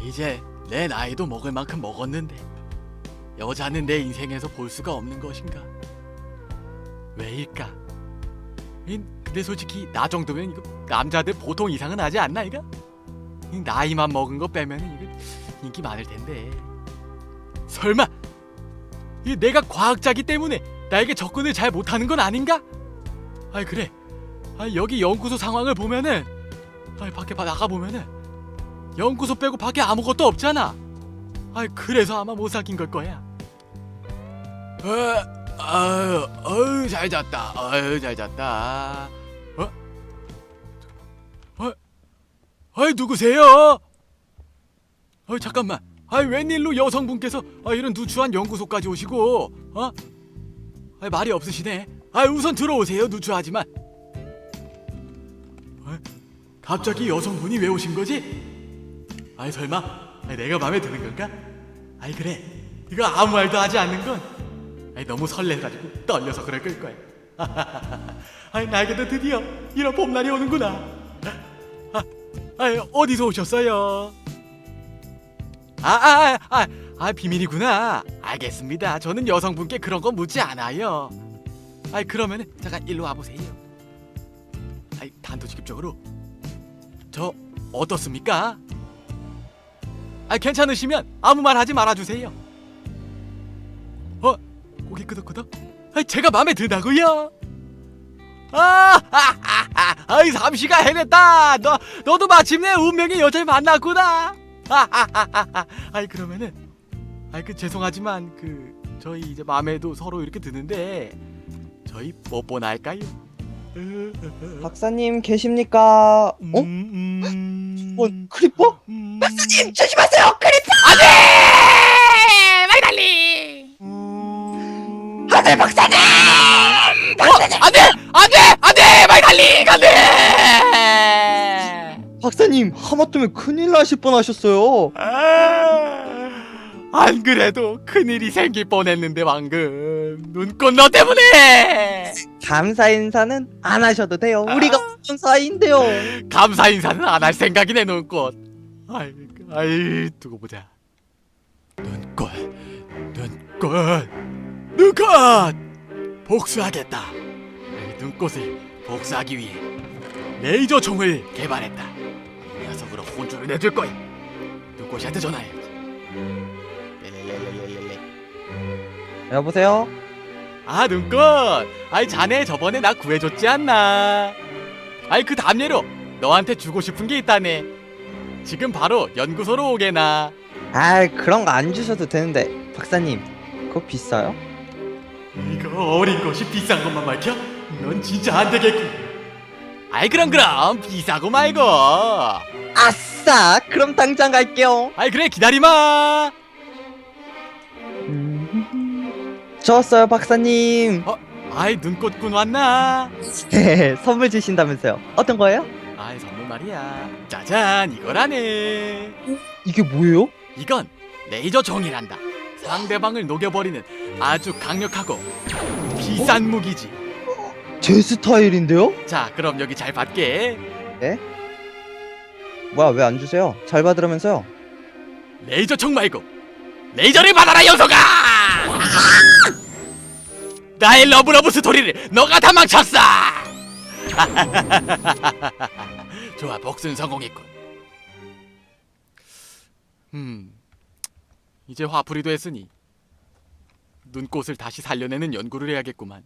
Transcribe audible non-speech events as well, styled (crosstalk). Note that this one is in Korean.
이제 내 나이도 먹을 만큼 먹었는데 여자는 내 인생에서 볼 수가 없는 것인가? 왜일까? 인, 근데 솔직히 나 정도면 이거 남자들 보통 이상은 하지 않나 이거? 이 나이만 먹은 거 빼면 이거 인기 많을 텐데. 설마 이 내가 과학자기 때문에 나에게 접근을 잘 못하는 건 아닌가? 아이 그래. 아 여기 연구소 상황을 보면은 아 밖에 봐 나가 보면은 연구소 빼고 밖에 아무것도 없잖아. 아 그래서 아마 못 사귄 걸 거야. 어, 아유, 어유 잘 잤다. 어유 잘 잤다. 어? 어? 아이 누구세요? 어 잠깐만. 아이 웬일로 여성분께서 아, 이런 누추한 연구소까지 오시고 어? 아 말이 없으시네. 아 우선 들어오세요 누추하지만. 어? 갑자기 여성분이 왜 오신 거지? 아이 설마 아이, 내가 마음에 드는 건가? 아이 그래 이거 아무 말도 하지 않는 건 아이 너무 설레가지고 떨려서 그럴 걸 거야. (laughs) 아이 나에게도 드디어 이런 봄날이 오는구나. (laughs) 아, 아이 어디서 오셨어요? 아아아 아, 아, 아, 비밀이구나. 알겠습니다. 저는 여성분께 그런 건 묻지 않아요. 아이 그러면 잠깐 일로 와보세요. 아이 단도직입적으로 저 어떻습니까? 아 괜찮으시면 아무 말 하지 말아주세요. 어 고개 끄덕끄덕. 아 제가 마음에 드다고요. 아, 아, 아, 아, 삼시가 해냈다. 너 너도 마침내 운명의 여자를 만났구나. 아, 아, 아, 아, 아. 그러면은, 아이 그 죄송하지만 그 저희 이제 마음에도 서로 이렇게 드는데 저희 뽀뽀나 할까요? 박사님 계십니까? 어? 음, 음, 뭐 크리퍼? 음, 박사님 조심하세요 크리퍼! 안돼 마이달리 음. 안돼 박사님! 어, 안돼 안돼 안돼 마이달리 안돼 박사님 하마터면 큰일 나실 뻔하셨어요. 안 그래도 큰일이 생길 뻔했는데 방금 눈꽃 너 때문에 감사 인사는 안 하셔도 돼요. 우리가 어떤 사이인데요. 감사 인사는 안 할 생각이네 눈꽃 아이 아이 두고 보자 눈꽃 눈꽃 눈꽃 복수하겠다 이 눈꽃을 복수하기 위해 레이저 총을 개발했다 이 녀석으로 혼쭐을 내줄 거야 눈꽃이한테 렐렐렐렐렐렐. 여보세요? 아 눈꽃. 아이 자네 저번에 나 구해줬지 않나? 아이 그 담례로 너한테 주고 싶은 게 있다네. 지금 바로 연구소로 오게나. 아 그런 거 안 주셔도 되는데 박사님 그거 비싸요? 이거 어린 것이 비싼 것만 밝혀? 넌 진짜 안 되겠군. 아이 그럼 그럼. 비싸고 말고. 아싸 그럼 당장 갈게요. 아이 그래 기다리마 음, 좋았어요 박사님. 아이 눈꽃군 왔나 선물 주신다면서요? 어떤 거예요? 아이 선물 말이야 짜잔 이거라네 이게 뭐예요? 이건 레이저 종이란다. 상대방을 녹여버리는 아주 강력하고 비싼 무기지. 제 스타일인데요? 자, 그럼 여기 잘 받게. 뭐야 왜 안 주세요? 잘 받으라면서요? 레이저 총 말고 레이저를 받아라, 녀석아! 나의 러브러브 스토리를 너가 다 망쳤어! (laughs) 좋아, 복수는 성공했군. 음, 이제 화풀이도 했으니 눈꽃을 다시 살려내는 연구를 해야겠구만.